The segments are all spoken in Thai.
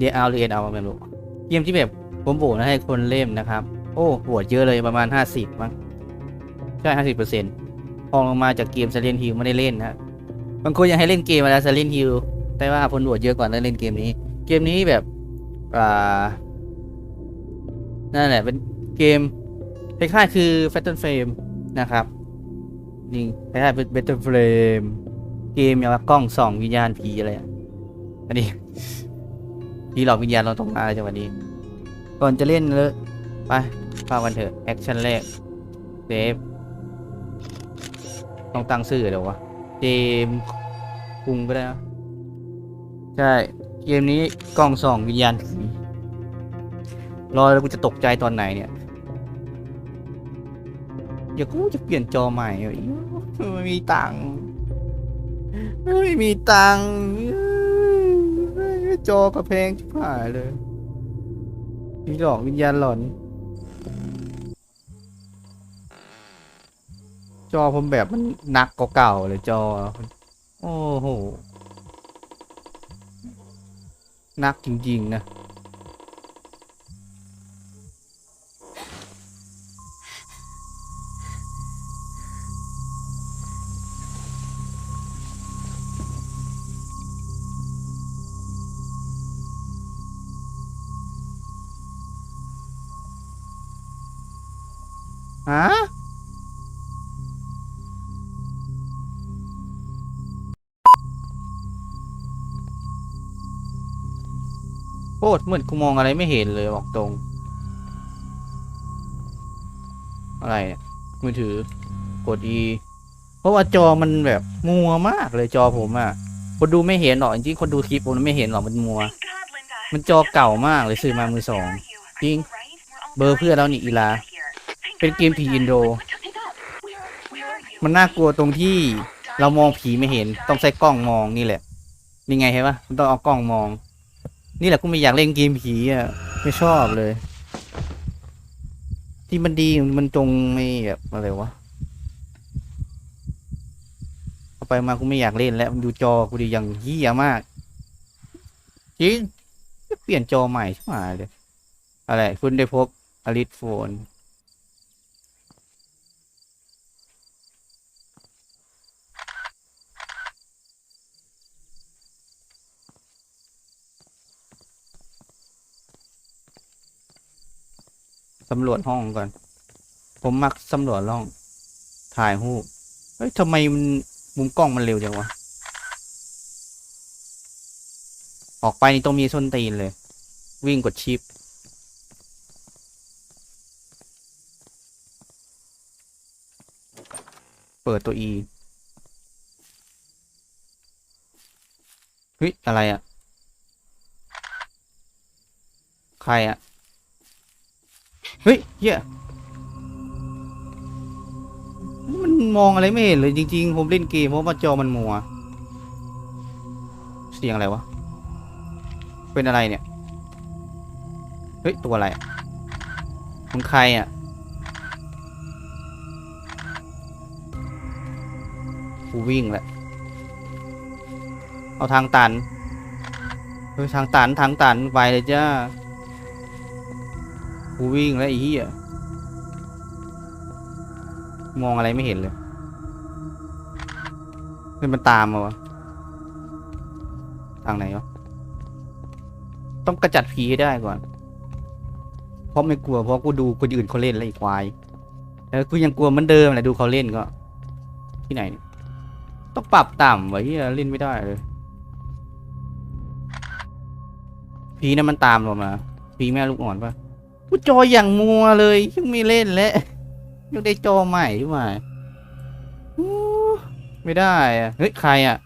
เรียเอาหรือเอ็นเอาไม่รู้เกมที่แบบผมโหวตให้คนเล่นนะครับ โอ้โหวตเยอะเลยประมาณ 50มั้งใช่50เปอร์เซ็นต์พองลงมาจากเกม Silent Hill ไม่ได้เล่นนะบางคนยังให้เล่นเกมอะไร Silent Hill แต่ว่าคนโหวตเยอะกว่าเล่นเกมนี้ เกมนี้แบบอ่านั่นแหละเป็นเกมคล้ายๆคือ Fatal Frame นะครับนี่คล้ายๆเป็น Fatal Frame เกมอย่างว่ากล้องส่องวิญญาณผีอะไรอันนี้ ผีหลอกวิญญาณเราต้องมาจังหวะนี้ ก่อนจะเล่นเลยไปฟังกันเถอะแอคชั่นแรกเซฟต้องตั้งชื่อเดี๋ยววะเจมส์คุงก็ได้นะใช่ เกมนี้กล้องส่องวิญญาณผีรอแล้วกูจะตกใจตอนไหนเนี่ยเดี๋ยวกูจะเปลี่ยนจอใหม่ไม่มีตังค์ไม่มีตังค์ จอกระเพงชิบหายเลยมีหลอกวิญญาณหลอน จอผมแบบมันหนักกว่าเก่าเลยจอ โอ้โหหนักจริง ๆ นะ ฮะโคตรเหมือนกูมองอะไรไม่เห็นเลยบอกตรง อะไรเนี่ยมือถือกด E เพราะว่าจอมันแบบมัวมากเลยจอผมอะ่ะคนดูไม่เห็นหรอกจริงๆคนดูคลิปผมไม่เห็นหรอกมันมัว มันจอเก่ามากเลยซื้อมามือสองจริง เบอร์เพื่อนเรานี่อีลา เป็นเกมผีอินโด มันน่ากลัวตรงที่เรามองผีไม่เห็น ต้องใช้กล้องมองนี่แหละ นี่ไงเห็นปะมันต้องเอากล้องมอง นี่แหละกูไม่อยากเล่นเกมผีอะ ไม่ชอบเลย ที่มันดีมันจงไม่แบบอะไรวะเอาไปมากูไม่อยากเล่นแล้วดูจอกูดีอย่างเหี้ยมากจริงเปลี่ยนจอใหม่ใช่ไหมเลยอะไรคุณได้พบอลิสโฟน สำรวจห้องก่อน ผมมักสำรวจห้อง ถ่ายรูปเฮ้ยทำไมมันมุมกล้องมันเร็วจังวะ ออกไปนี่ต้องมีส้นตีนเลย วิ่งกดชิปเปิดตัว E เฮ้ย อะไรอะใครอะ เฮ้ยเหี้ยมันมองอะไรไม่เห็นเลยจริงๆ ผมเล่นเกมเพราะว่าจอมันมัว เสียงอะไรวะ เป็นอะไรเนี่ย เฮ้ย ตัวอะไรอะมันใครอะ กูวิ่งแหละ เอาทางตันเฮ้ยทางตันทางตันไปเลยจ้า กูวิ่งแล้วไอ้เหี้ยมองอะไรไม่เห็นเลยนี่มันตามมาวะทางไหนวะต้องกระจัดผีให้ได้ก่อน เพราะไม่กลัวเพราะกูดูคนอื่นเขาเล่นแล้วอ้ควายแล้วกูยังกลัวเหมือนเดิมแหละดูเขาเล่นก็ ที่ไหน ต้องปรับต่ำไว้เหี้ยเล่นไม่ได้เลยผีนั่นมันตามเรามาผีแม่ลูกอ่อนปะ กูจออย่างมัวเลยยังไม่เล่นแล้วยังได้จอใหม่ใช่ไหมไม่ได้อะเฮ้ยใครอะ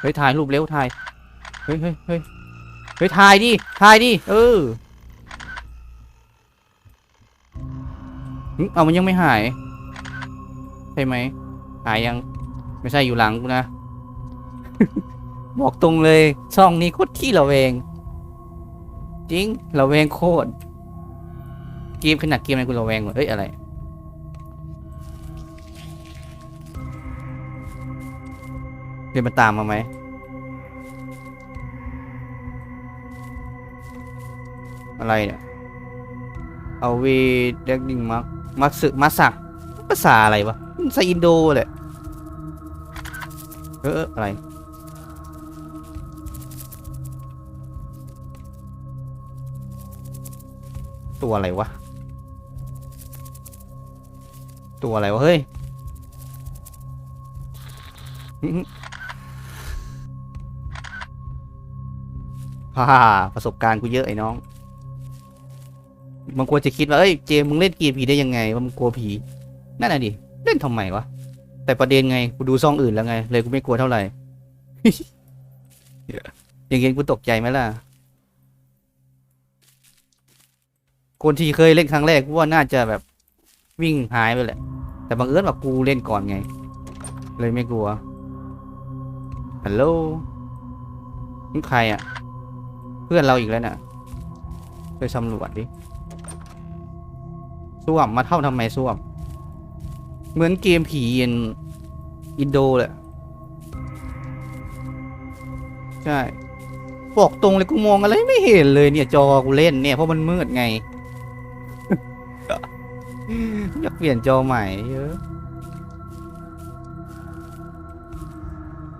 เฮ้ยถ่ายรูปเร็วถ่ายเฮ้ยเฮ้ยเฮ้ยเฮ้ยถ่ายดิถ่ายดิเออเอามันยังไม่หายใช่ไหมหายยังไม่ใช่อยู่หลังกูนะ บอกตรงเลยช่องนี้โคตรขี้ระแวง จริงเราแวงโคตรเกมขนาดเกมในกูเราแวงหมดเอ้ยอะไรเดี๋ยวมาตามมาไหมอะไรเนี่ยเอาวีเด็กดิ่งมักมักสึมาสักภาษาอะไรวะภาษาอินโดเลยเอออะไร ตัวอะไรวะ ตัวอะไรวะ เฮ้ย ฮ่าประสบการณ์กูเยอะไอ้น้องบางคนจะคิดว่าเอ้ยเจมมึงเล่นเกมผีได้ยังไงว่ามึงกลัวผี นั่นน่ะดิ เล่นทำไมวะ แต่ประเด็นไง กูดูซองอื่นแล้วไง เลยกูไม่กลัวเท่าไหร่อย่างเงี้ยกูตกใจไหมล่ะ คนที่เคยเล่นครั้งแรกกูว่าน่าจะแบบวิ่งหายไปแหละ แต่บังเอิญว่ากูเล่นก่อนไง เลยไม่กลัว ฮัลโหลนี่ใครอะ เพื่อนเราอีกแล้วน่ะไปสำรวจดิส้วมมาเท่าทำไมส้วม เหมือนเกมผีอินอินโดเลยใช่บอกตรงเลยกูมองอะไรไม่เห็นเลยเนี่ยจอกูเล่นเนี่ยเพราะมันมืดไง อยากเปลี่ยนจอใหม่เยอะ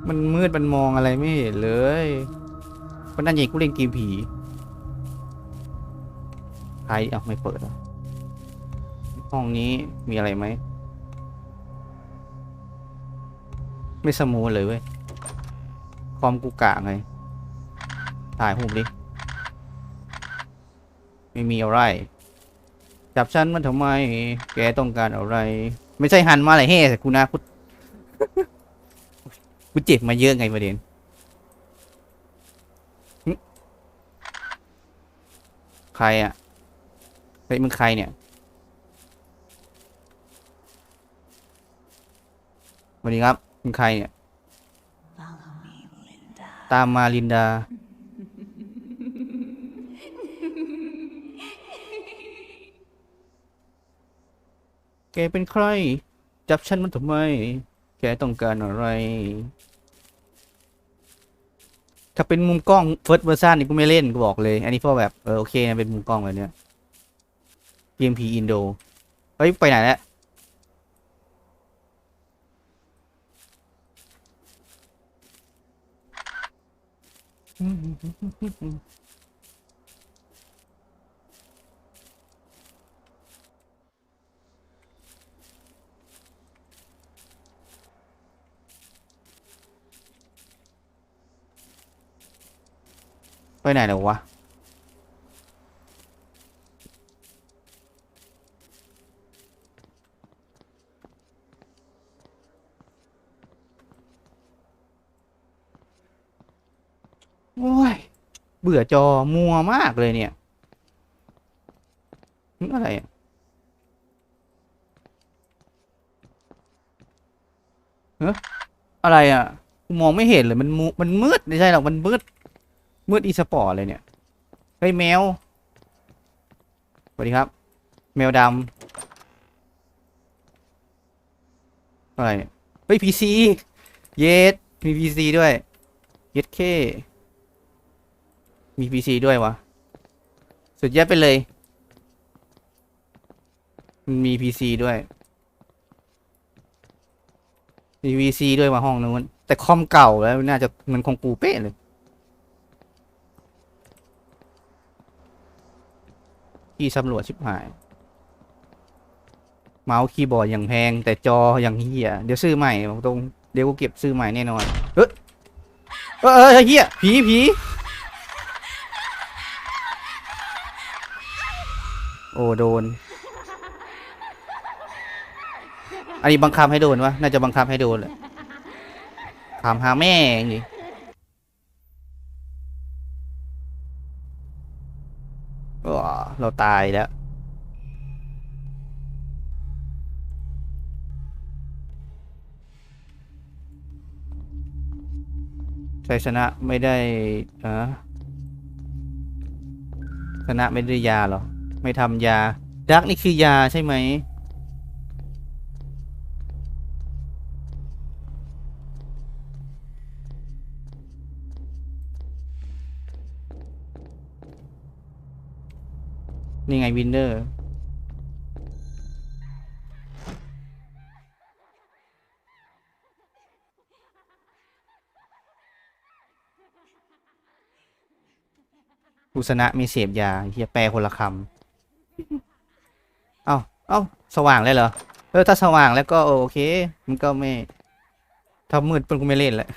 มันมืดมันมองอะไรไม่เห็นเลยเพราะนั่นใหญ่กูเล่นเกมผีใครอะไม่เปิดห้องนี้มีอะไรไหม ไม่สมูทเลยเว้ยคอมกูกะไง ถ่ายหูปดิ ไม่มีอะไร จับฉันมันทำไม แกต้องการอะไร ไม่ใช่หันมาอะไรเฮ้แต่กูนะกูกูเจ็บมาเยอะไงประเด็นหึใครอะเฮ้ยมึงใครเนี่ย สวัสดีครับมึงใครเนี่ย ตามมาลินดา แกเป็นใคร จับฉันมันทำไม แกต้องการอะไร ถ้าเป็นมุมกล้องเฟิร์สเวอร์ชันนี่กูไม่เล่นกูบอกเลย อันนี้พราะแบบเออโอเคนะเป็นมุมกล้องแบบเนี้ยเกมพีอินโดเฮ้ย ไปไหนแล้ว ไปไหนแล้ววะ โอ้ย เบื่อจอมัวมากเลยเนี่ยนี่อะไรอะเฮ้ยอะไรอะกูมองไม่เห็นเลยมันมูมันมืดไม่ใช่หรอกมันมืด มืดอีสปอร์ตเลยเนี่ยเฮ้ยแมวสวัสดีครับ แมวดำอะไรเนี่ยเฮ้ยพีซีเยสมีพีซีด้วยเยสเคมีพีซีด้วยวะสุดยอดไปเลยมันมีพีซีด้วยมีพีซีด้วยมาห้องนู้นแต่คอมเก่าแล้วน่าจะมันของกูเป๊ะเลย ที่สำรวจชิบหาย เมาส์คีย์บอร์ดอย่างแพง แต่จออย่างเฮียเดี๋ยวซื้อใหม่บอกตรงเดี๋ยวกูเก็บซื้อใหม่แน่นอนเฮ้ยเออเออเฮียผีผีโอ้โดน อันนี้บังคับให้โดนวะน่าจะบังคับให้โดนแหละถามหาแม่งดิว้ เราตายแล้ว ชัยชนะไม่ได้อะชนะไม่ได้ยาหรอ ไม่ทำยาดักนี่คือยาใช่ไหม นี่ไงวินเนอร์ผู้ชนะมีเสพยาเฮียแปลคนละคำ เอ้า เอ้า สว่างเลยเหรอ เออ ถ้าสว่างแล้วก็โอเค มันก็ไม่ ถ้ามืดเปิ้นกูไม่เล่นแหละ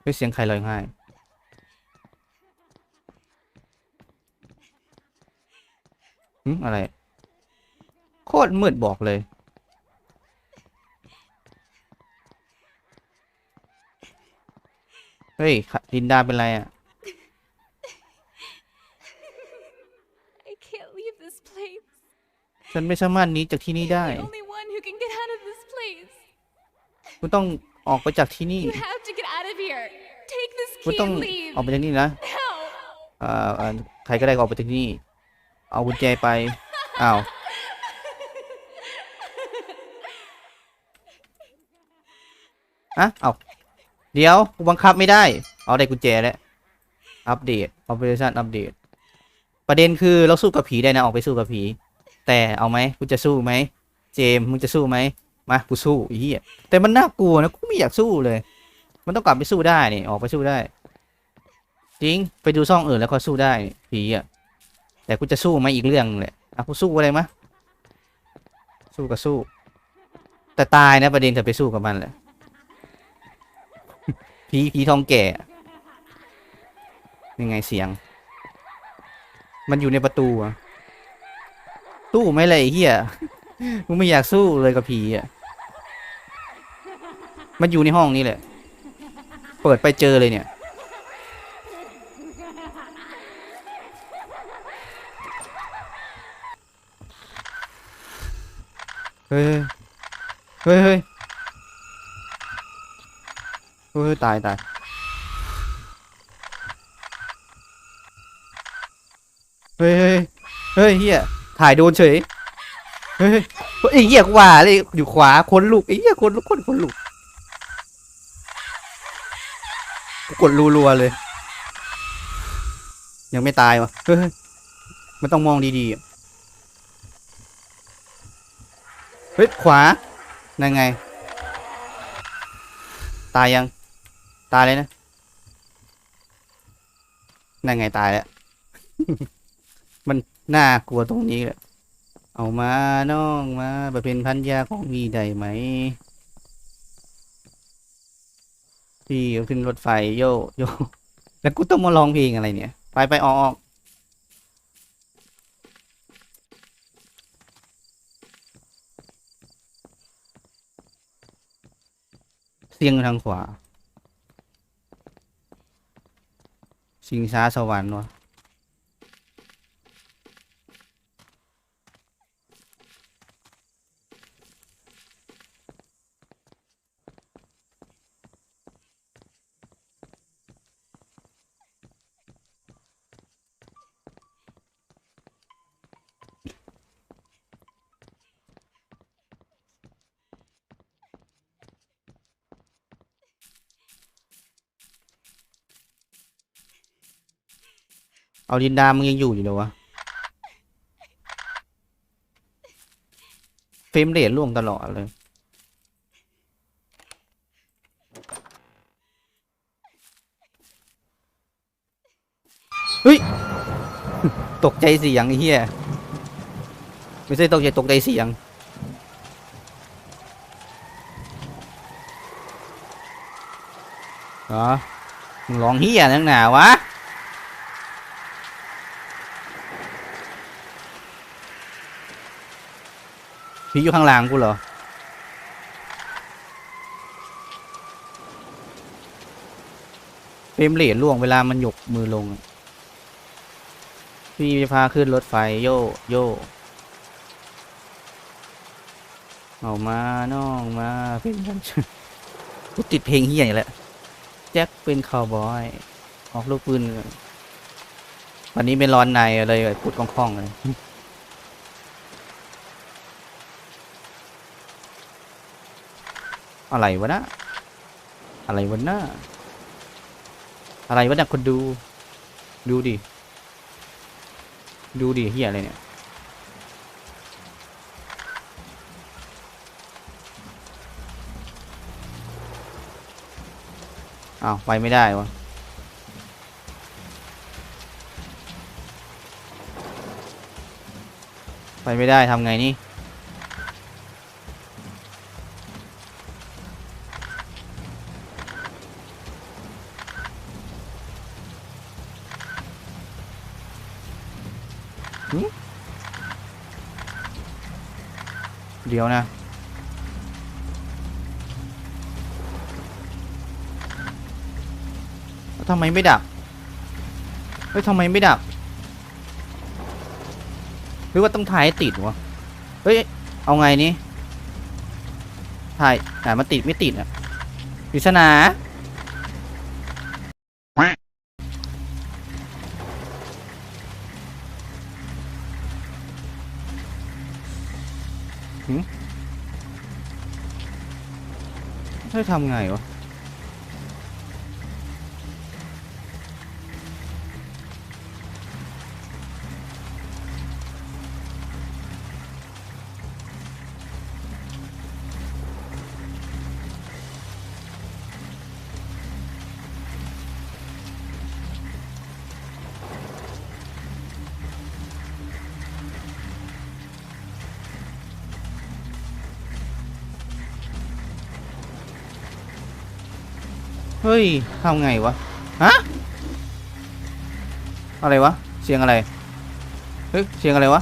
เฮ้ยเสียงใครลอยง่าย อะไร โคตรมืดบอกเลย เฮ้ยลินดาเป็นไรอะ I can't leave this place. ฉันไม่สามารถหนีจากที่นี่ได้ The only one who can get out of this place. คุณต้องออกไปจากที่นี่ You have to get out of here. Take this คุณ key ต้อง and leave. ออกไปจากนี่นะ Now. เอ่อเอ่อใครก็ได้ก็ออกไปจากที่นี่ เอากุญแจไปอ้าวอะเอาเดี๋ยวกูบังคับไม่ได้ เอาได้กุญแจแล้ว อัปเดต operation อัปเดต ประเด็นคือเราสู้กับผีได้นะ ออกไปสู้กับผี แต่เอาไหมกูจะสู้ไหม เจมมึงจะสู้ไหม มา กูสู้อ้เหี้ยแต่มันน่ากลัวนะ กูไม่อยากสู้เลย มันต้องกลับไปสู้ได้นี่ ออกไปสู้ได้ จริง ไปดูซ่องอื่นแล้วเขาสู้ได้ ผีอะ แต่กูจะสู้ไหมอีกเรื่องแหละอะกูสู้อะไรมะสู้ก็สู้ แต่ตายนะประเด็นจะไปสู้กับมันแหละผีผีทองแก่ยังไงเสียง มันอยู่ในประตูอะตู้ไม่เลยเฮียกูไม่อยากสู้เลยกับผีอะ มันอยู่ในห้องนี้แหละ เปิดไปเจอเลยเนี่ย เฮ้ยเฮ้ยเฮ้ยเฮ้ยตายตายเฮ้ยเฮ้ยเฮ้ยเฮียถ่ายโดนเฉยเฮ้ยเฮ้ยไอ้เหี้ยกว่าเลยอยู่ขวาคนลุกไอ้เหี้ยคนลุกคนคนลุกกูกดรัวๆเลย ยังไม่ตายวะเฮ้ยเฮ้ยมันต้องมองดีๆอะ เฮ้ยขวานั่นไง ตายยัง ตายเลยนะนั่นไงตายแล้ว มันน่ากลัวตรงนี้แหละเอามาน้องมาไปเป็นพันยาของพี่ได้ไหม พี่ขึ้นรถไฟโยโยแล้วกูต้องมาร้องเพลงอะไรเนี่ย ไปไปออกออก เสียงอยู่ทางขวาชิงช้าสวรรค์วะ เอาลินดามึงยังอยู่อยู่เลยวะเฟรมเรทล่วงตลอดเลย เฮ้ย ตกใจเสียงไอ้เหี้ย ไม่ใช่ตกใจตกใจเสียงเหรอมึงร้องเหี้ยนักหนาวะ ผีอยู่ข้างหลังกูเหรอ เฟรมเรทล่วงเวลามันยกมือลง พี่จะพาขึ้นรถไฟโยโยเอามาน้องมาเป็นกันกูติดเพลงเฮียอย่างแหละแจ็คเป็นคาวบอย ออกลูกปืนวันนี้เป็นร้อนในเลยพูดคล่องๆเลย อะไรวะนะ อะไรวะนะอะไรวะเนี่ยคนดู ดูดิ ดูดิเฮียอะไรเนี่ยอ้าวไปไม่ได้วะไปไม่ได้ทำไงนี่ เดี๋ยวนะทำไมไม่ดับเฮ้ยทำไมไม่ดับ หรือว่าต้องถ่ายติดวะ เฮ้ย เอาไงนี่ถ่ายถ่ายมาติดไม่ติดอะปริศนา เฮ้ทำไงวะ ฮ้ยทำไงวะ ฮะ อะไรวะ เสียงอะไร เฮ้ย เสียงอะไรวะ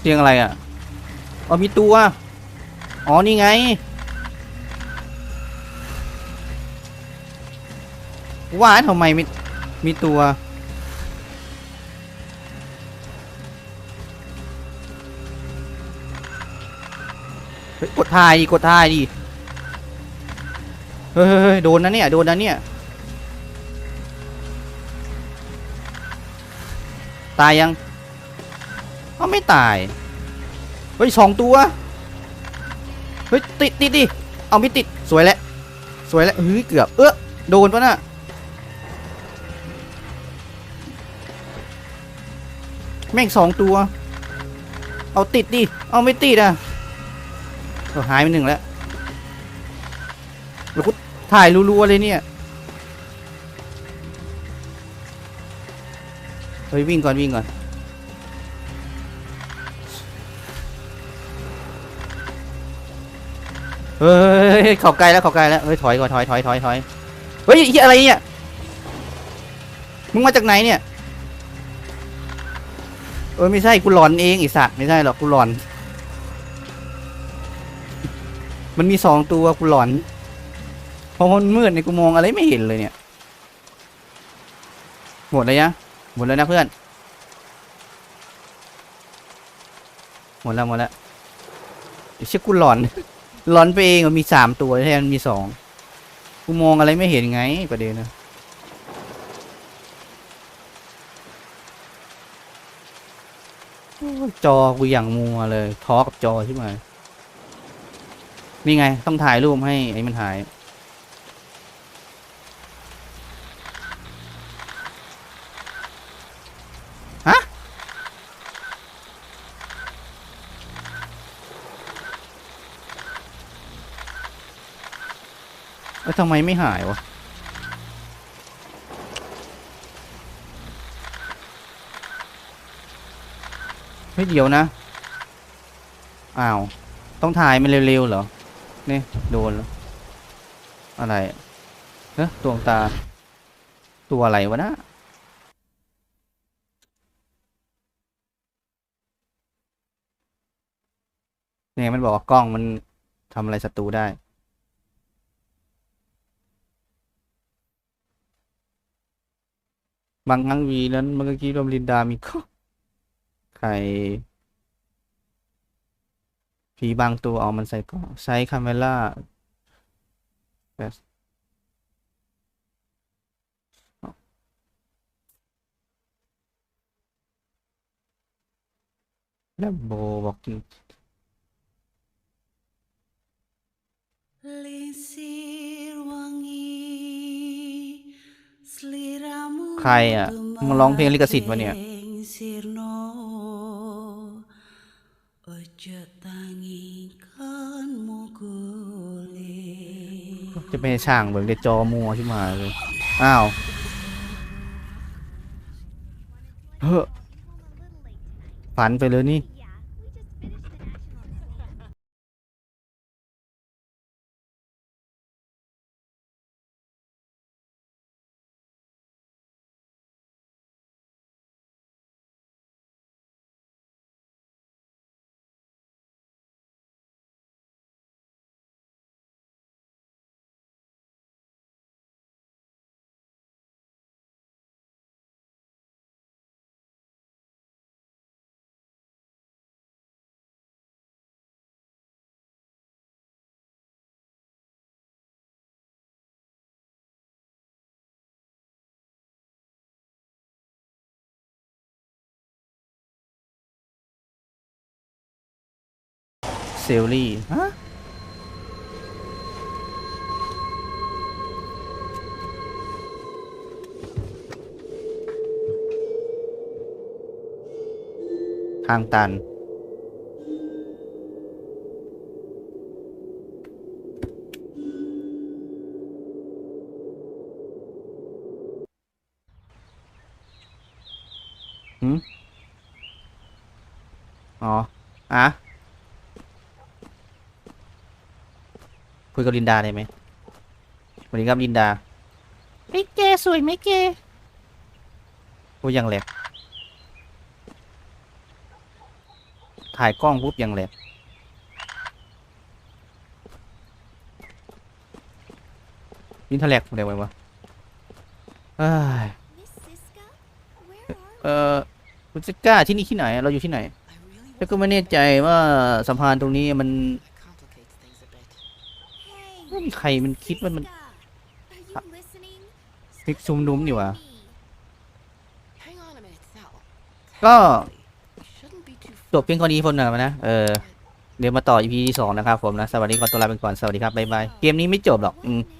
เสียงอะไรอะอ๋อมีตัว อ๋อ นี่ไง ว่าทำไมมีมีตัวเฮ้ยกดถ่ายดิกดถ่ายดิ เฮ้ยเฮ้ยเฮ้ยโดนนะเนี่ยโดนนะเนี่ยตายยังเขาไม่ตาย เฮ้ยสองตัว เฮ้ยติดติดดิ เอาไม่ติด สวยแล้ว สวยแล้วเฮ้ยเกือบ เออโดนปะน่ะ แม่งสองตัว เอาติดดิ เอาไม่ติดอะหายไปหนึ่งแล้วแล้วกู ถ่ายรัวๆเลยเนี่ย เฮ้ย วิ่งก่อนวิ่งก่อน เฮ้ยเข้าใกล้แล้วเข้าใกล้แล้ว เฮ้ย ถอยก่อนถอยถอยถอยถอยเฮ้ยเหียอะไรเนี่ย มึงมาจากไหนเนี่ย เออไม่ใช่กูหลอนเองไอสัตว์ไม่ใช่หรอกกูหลอน มันมีสองตัวกูหลอน พอมันมืดเนี่ยกูมองอะไรไม่เห็นเลยเนี่ย หมดเลยยังหมดแล้วนะเพื่อน หมดแล้วหมดแล้วเดี๋ยวเชื่อกูหลอน หลอนไปเองมันมีสามตัวแทนมีสองกูมองอะไรไม่เห็นไงประเด็นนะจอกูอย่างมัวเลยท้อกับจอใช่ไหมนี่ไง ต้องถ่ายรูปให้ไอ้มันหาย แล้วทำไมไม่หายวะ เฮ้ยเดี๋ยวนะ อ้าว ต้องถ่ายมันเร็วๆเหรอ นี่ โดนแล้ว อะไรเฮ้ยดวงตา ตัวอะไรวะนะเนี่ยมันบอกว่ากล้องมันทำอะไรศัตรูได้ บางครั้งวีนั้นเมื่อกี้รวมลินดามีข้อใครผีบางตัวเอามันใส่กล้องใช้คาเมล่าแบบแล้วโบบอกจริง ใครอะ untuk มึงร้องเพลงลิขสิทธิ์มาเนี่ยจะไม่ให้ช่างเบิ่งได้จอมัวขึ้นมาเลยอ้าวเฮ้อฝันไปเลยนี่ เซลลี่ฮะทางตัน หืมอ๋อ อะ ยกับลินดาได้ไหมสวัสดีครับลินดาไม่เกสวยไหมเกโอ้ยังแหลกถ่ายกล้องปุ๊บยังแหลกยินทะแหลกอะไรไว้วะเอ้ย Miss Siska? Where เออคุณซิก้าที่นี่ที่ไหน เราอยู่ที่ไหนแล้วก็ไม่แน่ใจว่าสะพานตรงนี้มัน complicates things a bit. Hey, ไม่มี ใครมันคิดว่ามัน Siska. Are you listening? พลิกซุมนุ้มนี่หวะ Me. Hang on a minute, Sal. ก็ We shouldn't be too จบเพียงเท่านี้คนหนึ่งนะ เออ เดี๋ยวมาต่อ EP ที่สองนะครับผมนะ สวัสดีขอตัวลาไปก่อน สวัสดีครับ บ๊ายบาย เกมนี้ไม่จบหรอก อืม What